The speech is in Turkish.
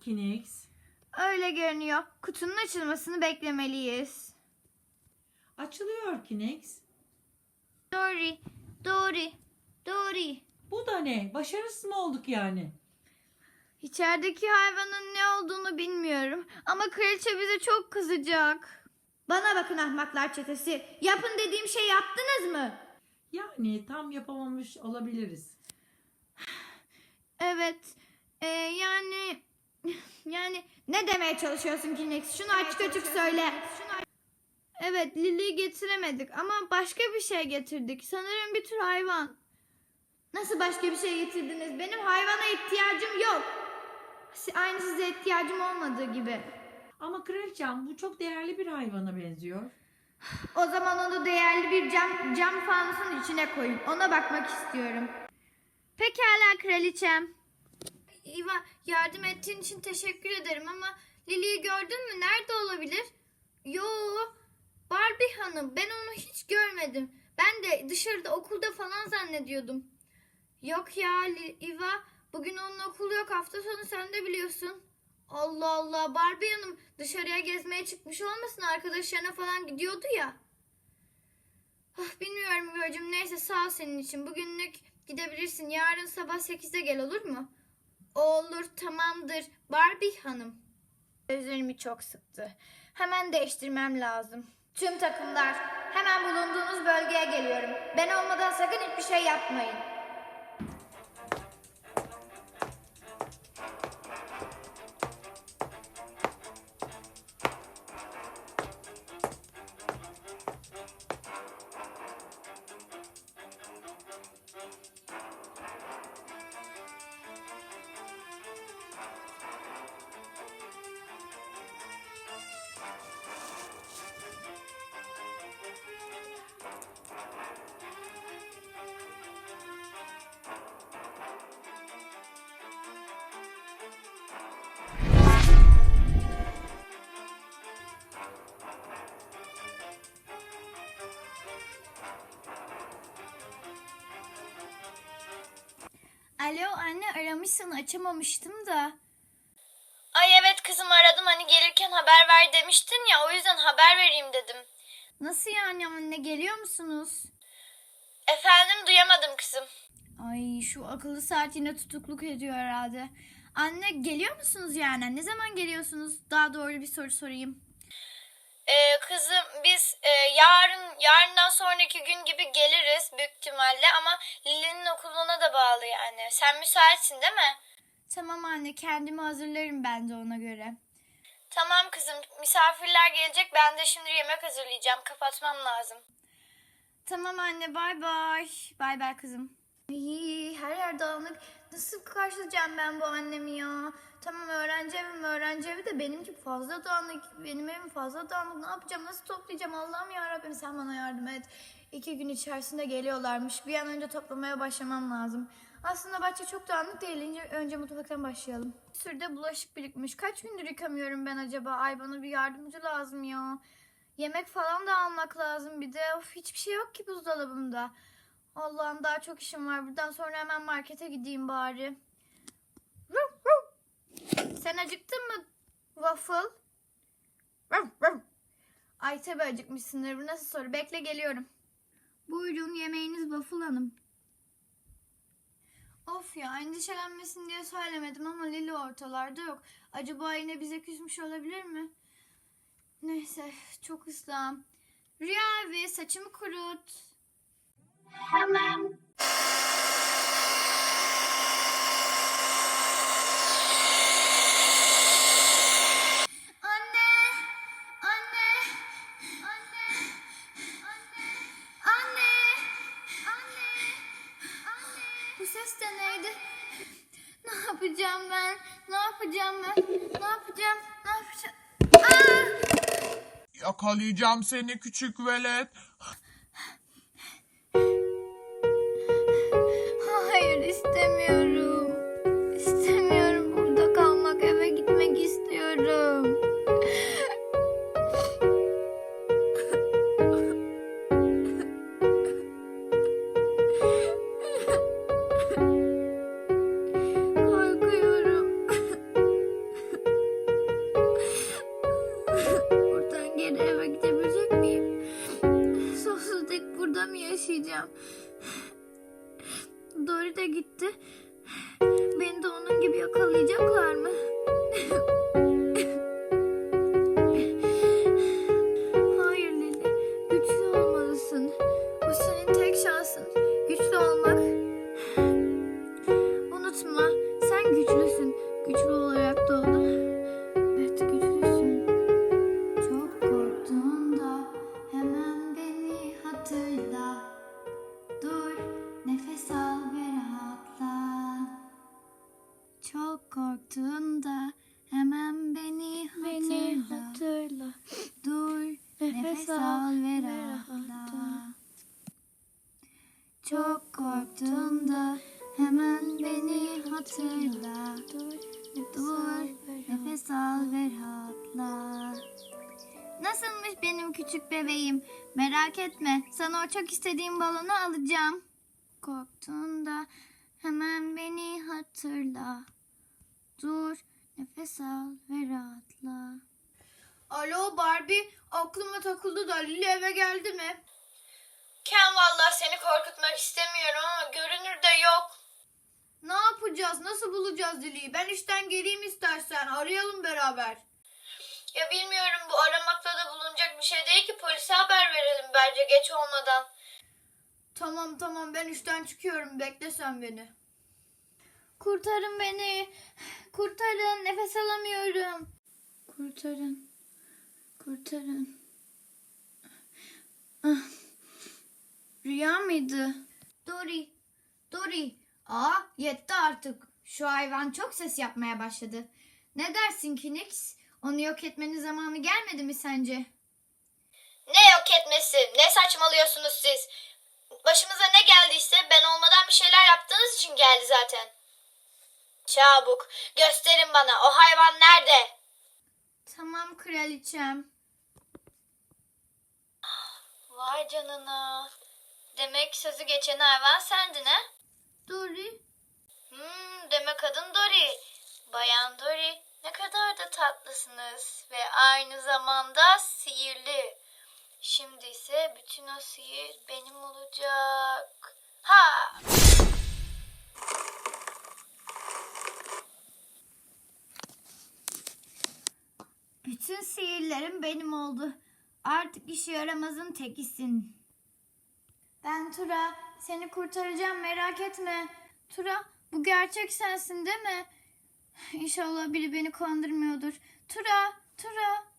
Kinex? Öyle görünüyor. Kutunun açılmasını beklemeliyiz. Açılıyor Kinex. Dory, Dory, Dory. Bu da ne? Başarısız mı olduk yani? İçerideki hayvanın ne olduğunu bilmiyorum. Ama kraliçe bize çok kızacak. Bana bakın ahmaklar çetesi. Yapın dediğim şey yaptınız mı? Yani tam yapamamış olabiliriz. Evet. Ee, yani... Yani ne demeye çalışıyorsun Kinex? Şunu açık açık söyle. Evet Lili'yi getiremedik ama başka bir şey getirdik. Sanırım bir tür hayvan. Nasıl başka bir şey getirdiniz? Benim hayvana ihtiyacım yok. Aynı size ihtiyacım olmadığı gibi. Ama kraliçem bu çok değerli bir hayvana benziyor. O zaman onu değerli bir cam, cam fanusun içine koyun. Ona bakmak istiyorum. Pekala kraliçem. İva yardım ettiğin için teşekkür ederim ama Lili'yi gördün mü? Nerede olabilir? Yo Barbie hanım ben onu hiç görmedim. Ben de dışarıda okulda falan zannediyordum. Yok ya İva bugün onun okulu yok hafta sonu sen de biliyorsun. Allah Allah Barbie hanım dışarıya gezmeye çıkmış olmasın arkadaşlarına falan gidiyordu ya. Ah, bilmiyorum Gölcüm neyse sağ ol senin için bugünlük gidebilirsin yarın sabah 8'de gel olur mu? Olur tamamdır Barbie hanım. Gözlerimi çok sıktı. Hemen değiştirmem lazım. Tüm takımlar hemen bulunduğunuz bölgeye geliyorum. Ben olmadan sakın hiçbir şey yapmayın. Alo anne aramışsın açamamıştım da. Ay evet kızım aradım hani gelirken haber ver demiştin ya o yüzden haber vereyim dedim. Nasıl yani anne geliyor musunuz? Efendim duyamadım kızım. Ay şu akıllı saat yine tutukluk ediyor herhalde. Anne geliyor musunuz yani? Ne zaman geliyorsunuz? Daha doğru bir soru sorayım. Ee, kızım biz e, yarın yarından sonraki gün gibi geliriz büyük ihtimalle ama Lili'nin okuluna da bağlı yani. Sen müsaitsin değil mi? Tamam anne kendimi hazırlarım ben de ona göre. Tamam kızım misafirler gelecek ben de şimdi yemek hazırlayacağım kapatmam lazım. Tamam anne bay bay. Bay bay kızım. İyi her yer dağınık. Nasıl karşılayacağım ben bu annemi ya? Tamam öğrenci evi mi öğrenci evi de benimki fazla dağınık. Benim evim fazla dağınık. Ne yapacağım? Nasıl toplayacağım? Allah'ım ya Rabbim sen bana yardım et. İki gün içerisinde geliyorlarmış. Bir an önce toplamaya başlamam lazım. Aslında bahçe çok dağınık değil. Önce, önce mutfaktan başlayalım. Bir sürü de bulaşık birikmiş. Kaç gündür yıkamıyorum ben acaba? Ay bana bir yardımcı lazım ya. Yemek falan da almak lazım bir de. Of hiçbir şey yok ki buzdolabımda. Allah'ım daha çok işim var. Buradan sonra hemen markete gideyim bari. Sen acıktın mı waffle? Ay tabii acıkmışsındır. Bu nasıl soru? Bekle geliyorum. Buyurun yemeğiniz waffle hanım. Of ya endişelenmesin diye söylemedim ama Lili ortalarda yok. Acaba yine bize küsmüş olabilir mi? Neyse çok ıslahım. Rüya abi saçımı kurut. Anne! Yapacağım ben? Ne yapacağım ben? Ne yapacağım? Ne yapacağım? Aa! Yakalayacağım seni küçük velet. Hayır istemiyorum. eve gidebilecek miyim? Sonsuz dek burada mı yaşayacağım? Dory de gitti. Beni de onun gibi yakalayacaklar mı? Nefes al ve rahatla. Çok korktuğunda hemen beni hatırla. Dur, nefes al ve rahatla. Nasılmış benim küçük bebeğim? Merak etme, sana o çok istediğim balonu alacağım. Korktuğunda hemen beni hatırla. Dur, nefes al ve rahatla. Alo Barbie, aklıma takıldı da Lili eve geldi mi? Ken vallahi seni korkutmak istemiyorum ama görünür de yok. Ne yapacağız, nasıl bulacağız Lili'yi? Ben işten geleyim istersen, arayalım beraber. Ya bilmiyorum bu aramakla da bulunacak bir şey değil ki polise haber verelim bence geç olmadan. Tamam tamam ben işten çıkıyorum, bekle sen beni. Kurtarın beni, kurtarın, nefes alamıyorum. Kurtarın, kurtarın. Ah, Rüya mıydı? Dori, Dori. Aa yetti artık. Şu hayvan çok ses yapmaya başladı. Ne dersin Kinix? Onu yok etmenin zamanı gelmedi mi sence? Ne yok etmesi ne saçmalıyorsunuz siz. Başımıza ne geldiyse ben olmadan bir şeyler yaptığınız için geldi zaten. Çabuk gösterin bana o hayvan nerede? Tamam kraliçem. Vay canına. Demek sözü geçen hayvan sendin ha? Dori. Hmm, demek adın Dori. Bayan Dori ne kadar da tatlısınız ve aynı zamanda sihirli. Şimdi ise bütün o sihir benim olacak. Ha! Bütün sihirlerim benim oldu. Artık işe yaramazın tekisin. Ben Tura. Seni kurtaracağım merak etme. Tura bu gerçek sensin değil mi? İnşallah biri beni kandırmıyordur. Tura, Tura.